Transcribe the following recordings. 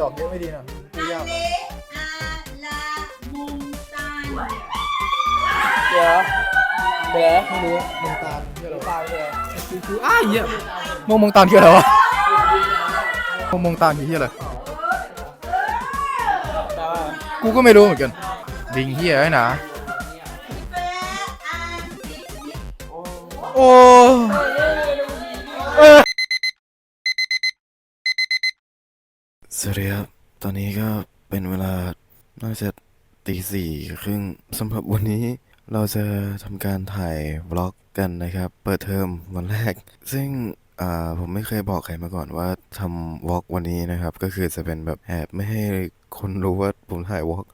ดอกเยอะไม่ดีนะพูดยาก Ale ala montaña. เดี๋ยวเดี๋ยวไม่รู้มงตาลที่อะไรตามเลยคืออ้ายเหี้ยมงมงตาลคืออะไรวะมงมงตาลคือที่อะไรแต่ว่ากูก็ไม่รู้เหมือนกันดิงเฮียไอ้หนา Fair and picnic. โอ้เสวัสดีครับตอนนี้ก็เป็นเวลาน่าจะตีสี่ครึ่งสำหรับวันนี้เราจะทำการถ่ายบล็อกกันนะครับ เปิดเทอมวันแรก ซึ่งอ่าผมไม่เคยบอกใครมาก่อนว่าทำวอล์กวันนี้นะครับ ก็คือจะเป็นแบบแอบไม่ให้คนรู้ว่าผมถ่ายวอล์ก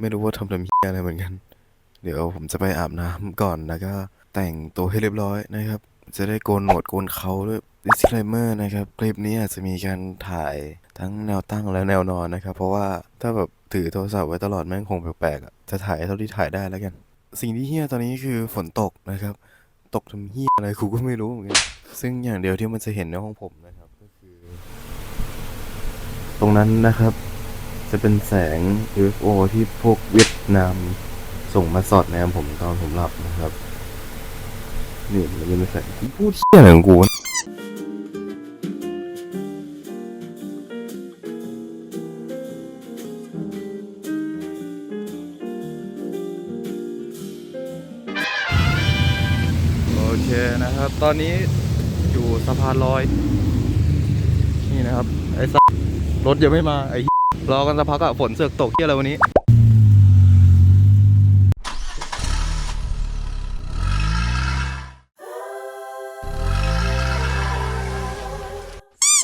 ไม่รู้ว่าทำทำเหี้ยอะไรเหมือนกัน เดี๋ยวผมจะไปอาบน้ำก่อนแล้วก็แต่งตัวให้เรียบร้อยนะครับ จะได้โกนหนวดโกนเขาด้วย disclaimer นะครับ คลิปนี้อาจจะมีการถ่ายทั้งแนวตั้งและแนวนอนนะครับ เพราะว่าถ้าแบบถือโทรศัพท์ไว้ตลอดแม่งคงแปลกๆอะจะถ่ายเท่าที่ถ่ายได้แล้วกัน สิ่งที่เฮี้ยตอนนี้คือฝนตกนะครับ ตกทำเฮี้ยอะไรกูก็ไม่รู้เหมือนกันซึ่งอย่างเดียวที่มันจะเห็นในห้องผมนะครับก็คือ ตรงนั้นนะครับ จะเป็นแสง UFO ที่พวกเวียดนามส่งมาสอดแนมผมตอนผมหลับนะครับนี่มันจะเป็นแสงพูดเที่ยอะไรของกู นะครับ ตอนนี้อยู่สะพานลอย นี่นะครับ ไอ้รถยังไม่มาไอ้รอกันสักพักอะฝนเสือกตกเที่ยอะไรวันนี้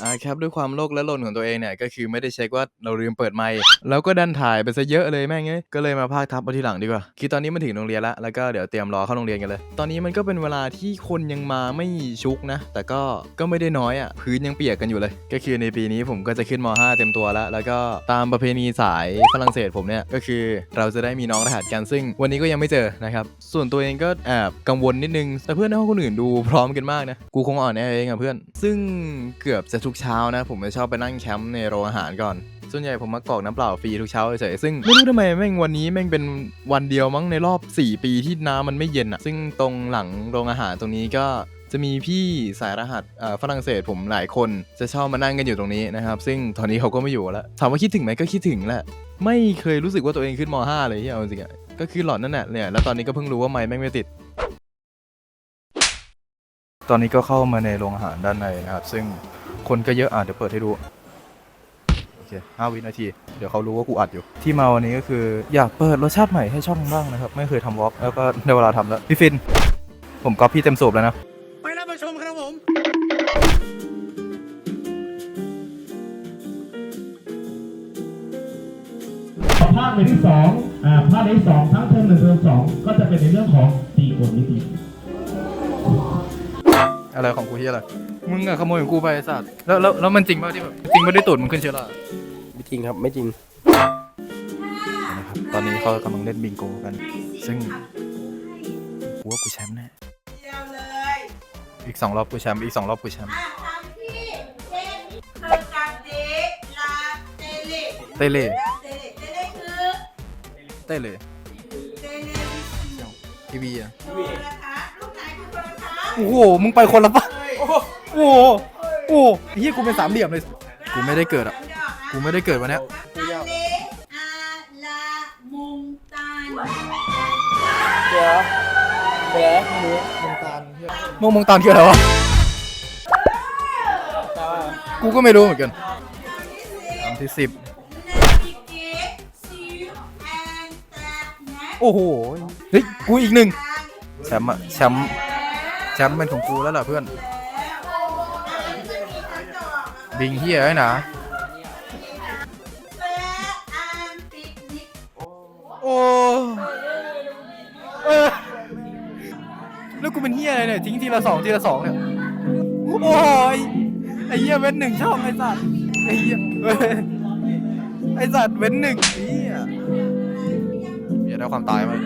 อ่าครับด้วยความโลภและหล่นของตัวเองเนี่ยก็คือไม่ได้เช็คว่าเราลืมเปิดไมค์แล้วก็ดันถ่ายไปซะเยอะเลยแม่งเอ้ยก็เลยมาพากทับเอาทีหลังดีกว่าคือตอนนี้มันถึงโรงเรียนล้วแล้วก็เดี๋ยวเตรียมรอเข้าโรงเรียนกันเลย ตอนนี้มันก็เป็นเวลาที่คนยังมาไม่ชุกนะ แต่ก็ก็ไม่ได้น้อยอะพื้นยังเปียกกันอยู่เลย ก็คือในปีนี้ผมก็จะขึ้นม .5 เต็มตัวแล้วแล้วก็ตามประเพณีสายฝรั่งเศสผมเนี่ยก็คือเราจะได้มีน้องรหัสกันซึ่ง วันนี้ก็ยังไม่เจอนะครับส่วนตัวเองก็แอบกังวลนิดนึงแต่เพื่อนในห้องคนอื่นดูพร้อมกันมากนะกูคงอ่อนแอเองอะเพื่อน ซึ่งเกือบจะทุกเช้านะ ผมจะชอบไปนั่งแคมป์ในโรงอาหารก่อน ส่วนใหญ่ผมมากรอกน้ำเปล่าฟรีทุกเช้าเฉยๆซึ่งไม่รู้ทำไมแม่งวันนี้แม่งเป็นวันเดียวมั้งในรอบ 4 ปีที่น้ำมันไม่เย็นอะซึ่งตรงหลังโรงอาหารตรงนี้ก็จะมีพี่สายรหัสเอ่อฝรั่งเศสผมหลายคนจะชอบมานั่งกันอยู่ตรงนี้นะครับ ซึ่งตอนนี้เขาก็ไม่อยู่แล้วถามว่าคิดถึงไหมก็คิดถึงแหละ ไม่เคยรู้สึกว่าตัวเองขึ้นม .5 เลยที่เอาจริงๆอะก็คือหลอนนั่นแหละเนี่ยแล้วตอนนี้ก็เพิ่งรู้ว่าไม้แม่งไม่ติด ตอนนี้ก็เข้ามาในโรงอาหารด้านในนะครับ ซึ่งคนก็เยอะอะเดี๋ยวเปิดให้ดู โอเคห้าวินาที เดี๋ยวเขารู้ว่ากูอัดอยู่ ที่มาวันนี้ก็คืออยากเปิดรสชาติใหม่ให้ช่องบ้างนะครับ ไม่เคยทำวอล์กแล้วก็ได้เวลาทำแล้ว พี่ฟิน ผมก๊อปพี่เต็มสูบแล้วนะ ไปรับประชมครับผม ภาคในที่สองอ่าภาคในที่สองทั้งเทอมหนึ่งเทอมสองก็จะเป็นในเรื่องของตีกลนิติ อะไรของกูที่อะไร มึงอะขโมยของกูไปไอ้สัตว์แล้วแล้วแล้วมันจริงป่ะที่แบบจริงไม่ได้ตูดมึงขึ้นเชื้อราไม่จริงครับไม่จริงนะครับตอนนี้เขากำลังเล่นบิงโกกัน ซึ่งกูว่ากูแชมป์แน่เดียวเลยอีกสองรอบกูแชมป์อีกสองรอบกูแชมป์อะทำที่เช่นเคอร์การเดลาเตเลเต้เล่ลาเตเลเตเลคือเต้เลยเตเลวิซีทีวีอะ โทรทัศน์ลูกไหนคือโทรทัศน์ โอ้โห มึงไปคนละปะโอ้โหโอ้โหโอ้โหเฮียกูเป็นสามเหลี่ยมเลย กูไม่ได้เกิดอะกูไม่ได้เกิดวันเนี้ย Ale ala montaña. เดี๋ยวเดี๋ยวไม่รู้มงตาลมงมงตาลคืออะไรวะแต่ว่ากูก็ไม่รู้เหมือนกันคำที่สิบ Navigate sur internet. โอ้โห เฮ้ย กูอีกหนึ่ง แชมป์อะแชมป์ แชมป์เป็นของกูแล้วล่ะเพื่อน บิงเฮียไอ้หนา Fair and picnic. โอ้เออแล้วกูเป็นเฮียอะไรเนี่ยทิ้งทีละสองทีละสองเนี่ย โอ้ยไอ้เฮียเว้นหนึ่งช่องไอ้สัตว์ไอ้เฮียเว้ยไอ้สัตว์เว้นหนึ่งไอ้เฮียอย่าได้ความตายมา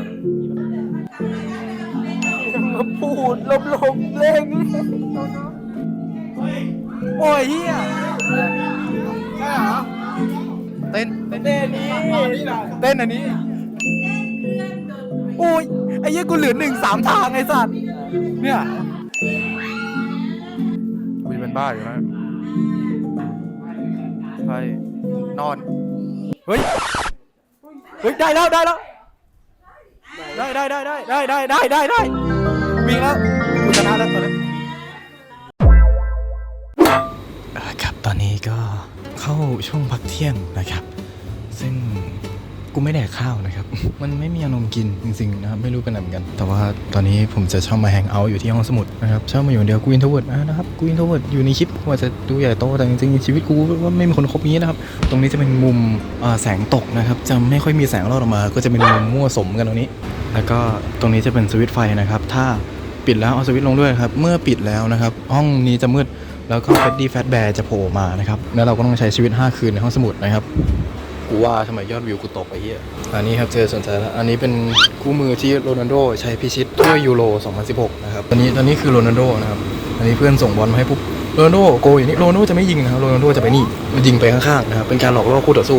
กพูดลมลมๆเล่งโอ้ยเฮียเต้นเต้นนี้เต้นอันนี้โอ้ยไอ้เหี้ยกูเหลือหนึ่งสามทางไอ้สัตว์เนี่ยกูจะเป็นบ้าอยู่นะไปนอนเฮ้ยเฮ้ยได้แล้วได้แล้วได้ได้ได้ได้ได้ได้ได้ได้ได้ วิ่งแล้วกูชนะแล้วตอนนี้ครับตอนนี้ก็เข้าช่วงพักเที่ยงนะครับ ซึ่งกูไม่แดกข้าวนะครับ มันไม่มีอารมกินจริงๆนะครับไม่รู้เป็นอะไรเหมือนกัน แต่ว่าตอนนี้ผมจะชอบมาแฮงเอาท์อยู่ที่ห้องสมุดนะครับชอบมาอยู่คนเดียวกูอินโทรเวิร์ดนะครับกูอินโทรเวิร์ดอยู่ในคลิปว่าจะดูใหญ่โตแต่จริงๆชีวิตกูว่าไม่มีคนคบนี้นะครับ ตรงนี้จะเป็นมุมแสงตกนะครับจะไม่ค่อยมีแสงรอดออกมา ก็จะเป็นมุมมั่วสมกันตรงนี้ แล้วก็ตรงนี้จะเป็นสวิตไฟนะครับ ถ้า ปิดแล้วเอาสวิตช์ลงด้วยครับ เมื่อปิดแล้วนะครับ ห้องนี้จะมืดแล้วก็เฟดดี้แฟตแบร์จะโผล่มานะครับ แล้วเราก็ต้องใช้ชีวิต 5 คืนในห้องสมุดนะครับ กูว่าทำไมยอดวิวกูตกไปเหี้ยอันนี้ครับเจอสนใจแล้วอันนี้เป็นคู่มือที่โรนัลโดใช้พิชิตถ้วยยูโร 2016 นะครับตอนนี้ตอนนี้คือโรนัลโดนะครับ อันนี้เพื่อนส่งบอลมาให้ปุ๊บโรนัลโดโกอย่างนี้โรนัลโดจะไม่ยิงนะครับโรนัลโดจะไปนี่มันยิงไปข้างๆนะครับเป็นการหลอกล่อคู่ต่อสู้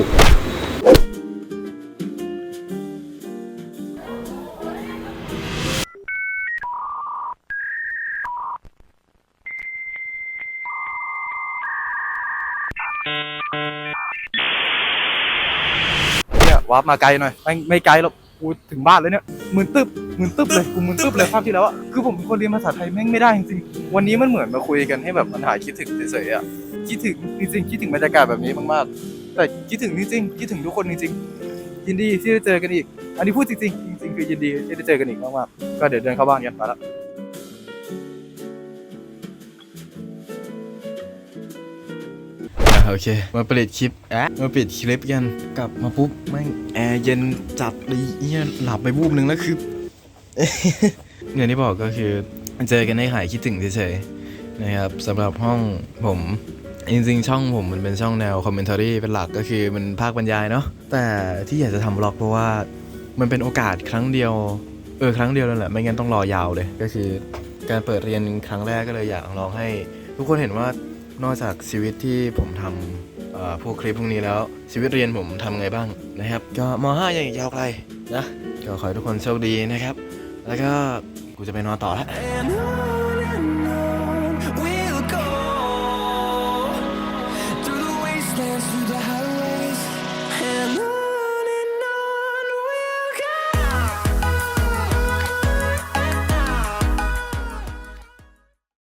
เนี่ยวาร์ปมาไกลหน่อยไม่ไม่ไกลหรอกกูถึงบ้านเลยเนี่ยหมืนตึบหมืนตึบเลยกูหมืนตึบเลยภาพที่แล้วอะคือผมเป็นคนเรียนภาษาไทยแม่งไม่ได้จริงๆวันนี้มันเหมือนมาคุยกันให้แบบมันหายคิดถึงเฉยๆอะคิดถึงจริงๆคิดถึงบรรยากาศแบบนี้มากๆ แต่คิดถึงจริงๆคิดถึงทุกคนจริงๆยินดีที่ได้เจอกันอีก อันนี้พูดจริงๆจริงๆคือยินดีที่ได้เจอกันอีกมากๆก็เดี๋ยวเดินเข้าบ้านกันไปละ โอเค มาผลิตคลิปอะมาปิดคลิปกัน กลับมาปุ๊บแม่งแอร์เย็นจัดเลยเอี้ยหลับไปวูบนึงแล้วคืออย่างที่บอกก็คือเจอกันให้หายคิดถึงเฉยๆนะครับสำหรับห้องผมจริงๆช่องผมมันเป็นช่องแนวคอมเมนต์รีเป็นหลักก็คือมันภาคบรรยายเนาะแต่ที่อยากจะทำบล็อกเพราะว่ามันเป็นโอกาสครั้งเดียว เออครั้งเดียวนั่นแหละไม่งั้นต้องรอยาวเลย ก็คือ การเปิดเรียนครั้งแรกก็เลยอยากลองให้ ทุกคนเห็นว่า นอกจากชีวิตที่ผมทำเอ่อพวกคลิปพวกนี้แล้ว ชีวิตเรียนผมทำไงบ้างนะครับ ก็ม .5 ยังอีกยาวไกลนะก็ขอให้ทุกคนโชคดีนะครับ แล้วก็กูจะไปนอนต่อแล้ว